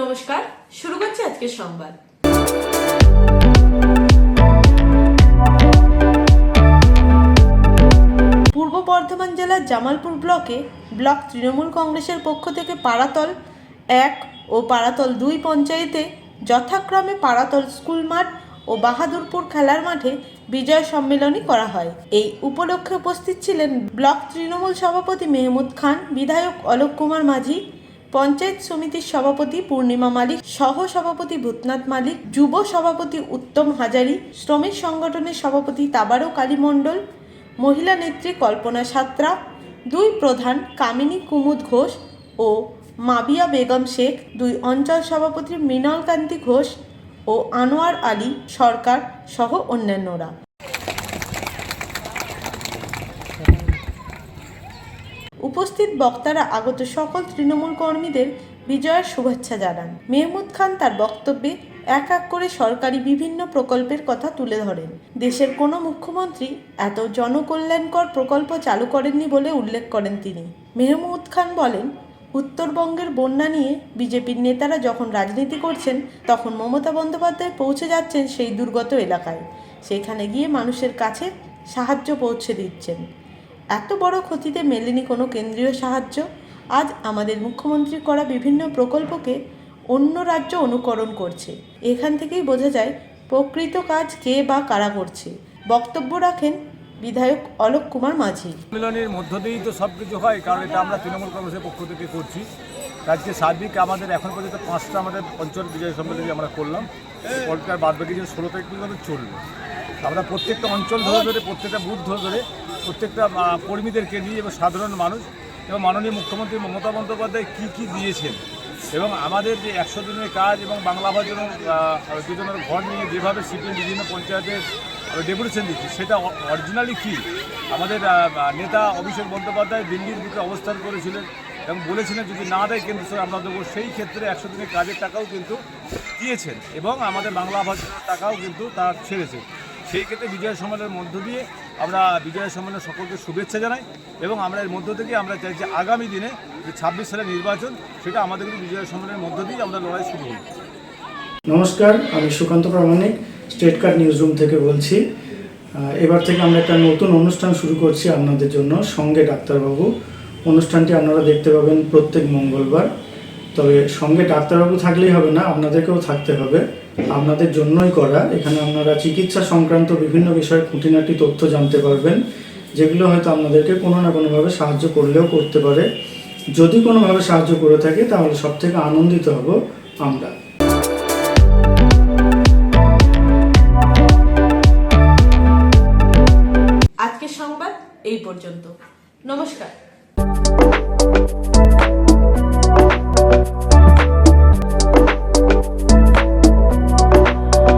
নমস্কার, শুরু করছি আজকের সংবাদ। পূর্ব বর্ধমান জেলার জামালপুর ব্লকে ব্লক তৃণমূল কংগ্রেসের পক্ষ থেকে পাড়াতল এক ও পাড়াতল দুই পঞ্চায়েতে যথাক্রমে পাড়াতল স্কুল মাঠ ও বাহাদুরপুর খেলার মাঠে বিজয় সম্মেলনী করা হয়। এই উপলক্ষে উপস্থিত ছিলেন ব্লক তৃণমূল সভাপতি মেহমুদ খান, বিধায়ক অলোক কুমার মাঝি পঞ্চায়েত সমিতির সভাপতি পূর্ণিমা মালিক সহ সভাপতি ভূতনাথ মালিক, যুব সভাপতি উত্তম হাজারি, শ্রমিক সংগঠনের সভাপতি তাবারক আলী মণ্ডল, মহিলা নেত্রী কল্পনা সাত্রা, দুই প্রধান কামিনী কুমুদ ঘোষ ও মাবিয়া বেগম শেখ, দুই অঞ্চল সভাপতি মৃণাল কান্তি ঘোষ ও আনোয়ার আলী সরকার সহ অন্যান্যরা। উপস্থিত বক্তারা আগত সকল তৃণমূল কর্মীদের বিজয়ের শুভেচ্ছা জানান। মেহমুদ খান তার বক্তব্যে এক এক করে সরকারি বিভিন্ন প্রকল্পের কথা তুলে ধরেন। দেশের কোনো মুখ্যমন্ত্রী এত জনকল্যাণকর প্রকল্প চালু করেননি বলে উল্লেখ করেন তিনি। মেহমুদ খান বলেন, উত্তরবঙ্গের বন্যা নিয়ে বিজেপির নেতারা যখন রাজনীতি করছেন, তখন মমতা বন্দ্যোপাধ্যায় পৌঁছে যাচ্ছেন সেই দুর্গত এলাকায়। সেখানে গিয়ে মানুষের কাছে সাহায্য পৌঁছে দিচ্ছেন। এত বড় ক্ষতিতে মেলেনি কোনো কেন্দ্রীয় সাহায্য? আজ আমাদের মুখ্যমন্ত্রী করা বিভিন্ন প্রকল্পকে অন্য রাজ্য অনুকরণ করছে। এখান থেকেই বোঝা যায় প্রকৃত কাজ কে বা কারা করছে। বক্তব্য রাখেন বিধায়ক অলোক কুমার মাঝি। সম্মেলনের মধ্য দিয়েই তো সব কিছু হয়, কারণ এটা আমরা তৃণমূল কংগ্রেসের পক্ষ থেকে করছি। রাজ্যে সার্বিক আমাদের এখন পর্যন্ত পাঁচটা আমাদের অঞ্চল বিজয় সম্মেলনী আমরা করলাম পরকার বাদ বাকি যে ষোলো তারিখ পর্যন্ত চলবে। আমরা প্রত্যেকটা অঞ্চল ধরে ধরে, প্রত্যেকটা বুথ ধরে ধরে প্রত্যেকটা কর্মীদেরকে নিয়ে এবং সাধারণ মানুষ এবং মাননীয় মুখ্যমন্ত্রী মমতা বন্দ্যোপাধ্যায় কী কী দিয়েছেন এবং আমাদের যে একশো দিনের কাজ এবং বাংলা ভাষার যোজনার ঘর নিয়ে যেভাবে সিপিএম বিভিন্ন পঞ্চায়েতে ডেপুটেশন দিচ্ছি, সেটা অরিজিনালি কী? আমাদের নেতা অভিষেক বন্দ্যোপাধ্যায় দিল্লির বুকে অবস্থান করেছিলেন এবং বলেছিলেন যদি না দেয় কেন্দ্র সরকার আমরা দেবো, সেই ক্ষেত্রে একশো দিনের কাজের টাকাও কিন্তু দিয়েছেন এবং আমাদের বাংলা ভাষার টাকাও কিন্তু তার ছেড়েছে। সেই ক্ষেত্রে বিজয় সম্মেলনের মধ্য দিয়ে আমরা বিজয় সম্মেলনের সকলকে শুভেচ্ছা জানাই এবং আমরা এর মধ্য থেকে আমরা চাই যে আগামী দিনে যে ছাব্বিশ সালের নির্বাচন, সেটা আমাদের কিন্তু বিজয় সম্মেলনের মধ্য দিয়ে আমরা লড়াই শুরু করি নমস্কার, আমি Sukanta Pramanik state card news room থেকে বলছি। এবার থেকে আমরা একটা নতুন অনুষ্ঠান শুরু করছি আপনাদের জন্য, সঙ্গে ডাক্তারবাবু। অনুষ্ঠানটি আপনারা দেখতে পাবেন প্রত্যেক মঙ্গলবার। তবে সঙ্গে ডাক্তারবাবু থাকলেই হবে না, আপনাদেরকেও থাকতে হবে। আপনাদের জন্যই করা। এখানে আপনারা চিকিৎসা সংক্রান্ত বিভিন্ন বিষয়ে খুঁটিনাটি তথ্য জানতে পারবেন, যেগুলো হয়তো আপনাদেরকে কোনো না কোনোভাবে সাহায্য করলেও করতে পারে। যদি কোনোভাবে সাহায্য করে থাকে, তাহলে সব থেকে আনন্দিত হব আমরা। আজকের সংবাদ এই পর্যন্ত। নমস্কার।